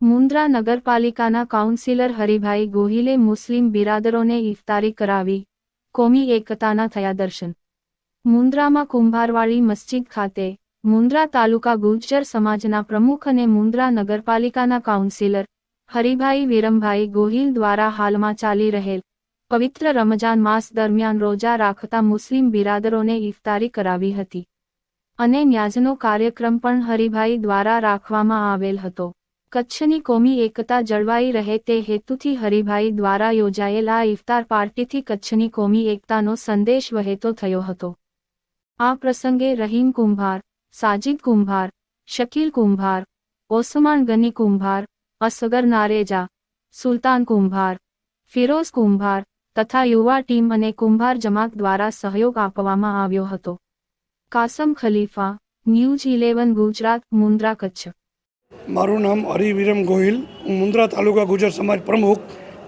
મુન્દ્રા નગરપાલિકાના કાઉન્સિલર હરિભાઈ ગોહિલે મુસ્લિમ બિરાદરોને ઇફતારી કરાવી, કોમી એકતાના થયા દર્શન. મુન્દ્રામાં કુંભારવાળી મસ્જિદ ખાતે, મુન્દ્રા તાલુકા ગુર્જર સમાજના પ્રમુખ અને મુન્દ્રા નગરપાલિકાના કાઉન્સિલર હરિભાઈ વિરમભાઈ ગોહિલ દ્વારા હાલમાં ચાલી રહેલ પવિત્ર રમજાન માસ દરમિયાન રોજા રાખતા મુસ્લિમ બિરાદરોને ઇફતારી કરાવી હતી અને ન્યાજનો કાર્યક્રમ પણ હરિભાઈ દ્વારા રાખવામાં આવેલ હતો. કચ્છની કોમી એકતા જળવાઈ રહે તે હેતુથી હરિભાઈ દ્વારા યોજાયેલ ઇફતાર પાર્ટીથી કચ્છની કોમી એકતાનો સંદેશ વહેતો થયો હતો. આ પ્રસંગે રહીમ કુંભાર, સાજિદ કુંભાર, શકીલ કુંભાર, ઓસમાન ગની કુંભાર, અસગર નારેજા, સુલતાન કુંભાર, ફિરોઝ કુંભાર તથા યુવા ટીમ અને કુંભાર જમાત દ્વારા સહયોગ આપવામાં આવ્યો હતો. Kasam Khalifa, news eleven, Gujarat, Mundra Kutch. મારું નામ હરિવિરમ ગોહિલ. હું મુન્દ્રા તાલુકા ગુજર સમાજ પ્રમુખ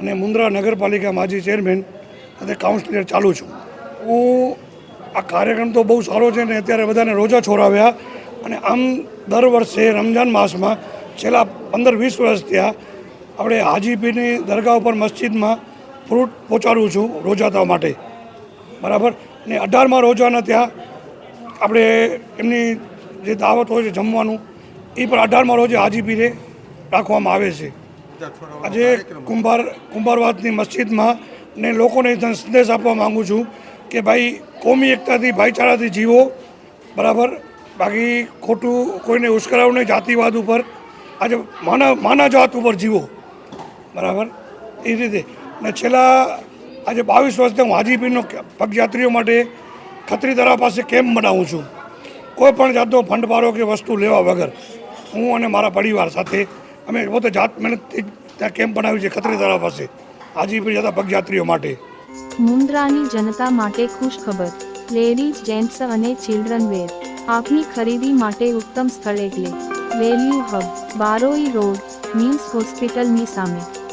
અને મુન્દ્રા નગરપાલિકા માજી ચેરમેન અને કાઉન્સિલર ચાલુ છું. હું આ કાર્યક્રમ તો બહુ સારો છે ને અત્યારે બધાને રોજા છોડાવ્યા અને આમ દર વર્ષે રમજાન માસમાં છેલ્લા પંદર વીસ વર્ષ ત્યાં આપણે હાજીપીરની દરગાહ ઉપર મસ્જિદમાં ફ્રૂટ પહોંચાડું છું રોજાતા માટે. બરાબર? ને અઢારમાં રોજાના ત્યાં આપણે એમની જે દાવત હોય છે જમવાનું, એ પણ અઢારમાં રોજે હાજીપીરે રાખવામાં આવે છે. આજે કુંભાર કુંભારવાદની મસ્જિદમાં ને લોકોને સંદેશ આપવા માગું છું કે ભાઈ, કોમી એકતાથી, ભાઈચારાથી જીવો. બરાબર? બાકી ખોટું કોઈને ઉશ્કેરાવું નહીં, જાતિવાદ ઉપર. આજે માનવ માનવ જાત ઉપર જીવો. બરાબર? એ રીતે. ને છેલ્લા આજે બાવીસ વર્ષથી હું હાજીપીરનો પગયાત્રીઓ માટે ખત્રી તળાવ પાસે કેમ્પ બનાવું છું. કોઈ પણ જાતનો ફંડપારો કે વસ્તુ લેવા વગર હું અને મારા પરિવાર સાથે અમે પોતે જાત મહેનતથી ત્યાં કેમ્પ બનાવ્યું છે ખત્રી તળાવ પાસે. હાજીપીર જતા પગયાત્રીઓ માટે. મુન્દ્રાની જનતા માટે ખુશ ખબર. લેડીઝ, જેન્ટ્સ અને ચિલ્ડ્રન વેર. આપની ખરીદી માટે ઉત્તમ સ્થળ એટલે. Value hub, Baroi road, means હોસ્પિટલની સામે.